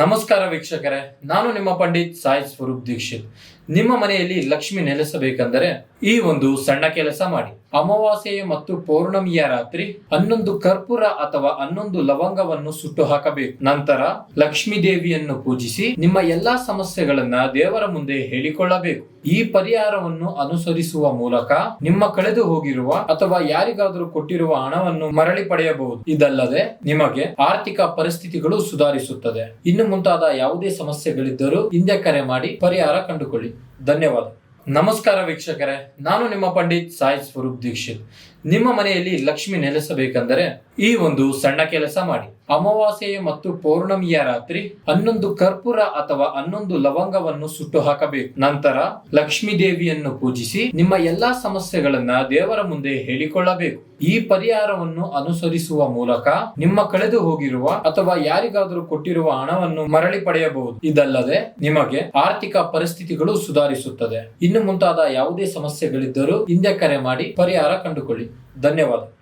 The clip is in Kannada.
ನಮಸ್ಕಾರ ವೀಕ್ಷಕರೇ ನಾನು ನಿಮ್ಮ ಪಂಡಿತ್ ಸಾಯಿ ಸ್ವರೂಪ್ ದೀಕ್ಷಿತ್. ನಿಮ್ಮ ಮನೆಯಲ್ಲಿ ಲಕ್ಷ್ಮಿ ನೆಲೆಸಬೇಕೆಂದರೆ ಈ ಒಂದು ಸಣ್ಣ ಕೆಲಸ ಮಾಡಿ. ಅಮಾವಾಸ್ಯೆಯ ಮತ್ತು ಪೌರ್ಣಮಿಯ ರಾತ್ರಿ ಹನ್ನೊಂದು ಕರ್ಪೂರ ಅಥವಾ ಹನ್ನೊಂದು ಲವಂಗವನ್ನು ಸುಟ್ಟು ಹಾಕಬೇಕು. ನಂತರ ಲಕ್ಷ್ಮೀ ದೇವಿಯನ್ನು ಪೂಜಿಸಿ ನಿಮ್ಮ ಎಲ್ಲಾ ಸಮಸ್ಯೆಗಳನ್ನ ದೇವರ ಮುಂದೆ ಹೇಳಿಕೊಳ್ಳಬೇಕು. ಈ ಪರಿಹಾರವನ್ನು ಅನುಸರಿಸುವ ಮೂಲಕ ನಿಮ್ಮ ಕಳೆದು ಹೋಗಿರುವ ಅಥವಾ ಯಾರಿಗಾದರೂ ಕೊಟ್ಟಿರುವ ಹಣವನ್ನು ಮರಳಿ ಪಡೆಯಬಹುದು. ಇದಲ್ಲದೆ ನಿಮಗೆ ಆರ್ಥಿಕ ಪರಿಸ್ಥಿತಿಗಳು ಸುಧಾರಿಸುತ್ತದೆ. ಇನ್ನು ಮುಂತಾದ ಯಾವುದೇ ಸಮಸ್ಯೆಗಳಿದ್ದರೂ ಹಿಂದೆ ಕರೆ ಮಾಡಿ ಪರಿಹಾರ ಕಂಡುಕೊಳ್ಳಿ. ಧನ್ಯವಾದ. ನಮಸ್ಕಾರ ವೀಕ್ಷಕರೇ, ನಾನು ನಿಮ್ಮ ಪಂಡಿತ್ ಸಾಯಿ ಸ್ವರೂಪ್ ದೀಕ್ಷಿತ್. ನಿಮ್ಮ ಮನೆಯಲ್ಲಿ ಲಕ್ಷ್ಮಿ ನೆಲೆಸಬೇಕೆಂದರೆ ಈ ಒಂದು ಸಣ್ಣ ಕೆಲಸ ಮಾಡಿ. ಅಮಾವಾಸ್ಯೆಯ ಮತ್ತು ಪೌರ್ಣಮಿಯ ರಾತ್ರಿ ಹನ್ನೊಂದು ಕರ್ಪೂರ ಅಥವಾ ಹನ್ನೊಂದು ಲವಂಗವನ್ನು ಸುಟ್ಟು ಹಾಕಬೇಕು. ನಂತರ ಲಕ್ಷ್ಮೀ ದೇವಿಯನ್ನು ಪೂಜಿಸಿ ನಿಮ್ಮ ಎಲ್ಲಾ ಸಮಸ್ಯೆಗಳನ್ನ ದೇವರ ಮುಂದೆ ಹೇಳಿಕೊಳ್ಳಬೇಕು. ಈ ಪರಿಹಾರವನ್ನು ಅನುಸರಿಸುವ ಮೂಲಕ ನಿಮ್ಮ ಕಳೆದು ಹೋಗಿರುವ ಅಥವಾ ಯಾರಿಗಾದರೂ ಕೊಟ್ಟಿರುವ ಹಣವನ್ನು ಮರಳಿ ಪಡೆಯಬಹುದು. ಇದಲ್ಲದೆ ನಿಮಗೆ ಆರ್ಥಿಕ ಪರಿಸ್ಥಿತಿಗಳು ಸುಧಾರಿಸುತ್ತದೆ. ಇನ್ನು ಮುಂತಾದ ಯಾವುದೇ ಸಮಸ್ಯೆಗಳಿದ್ದರೂ ಹಿಂದೆ ಕರೆ ಮಾಡಿ ಪರಿಹಾರ ಕಂಡುಕೊಳ್ಳಿ. ಧನ್ಯವಾದ.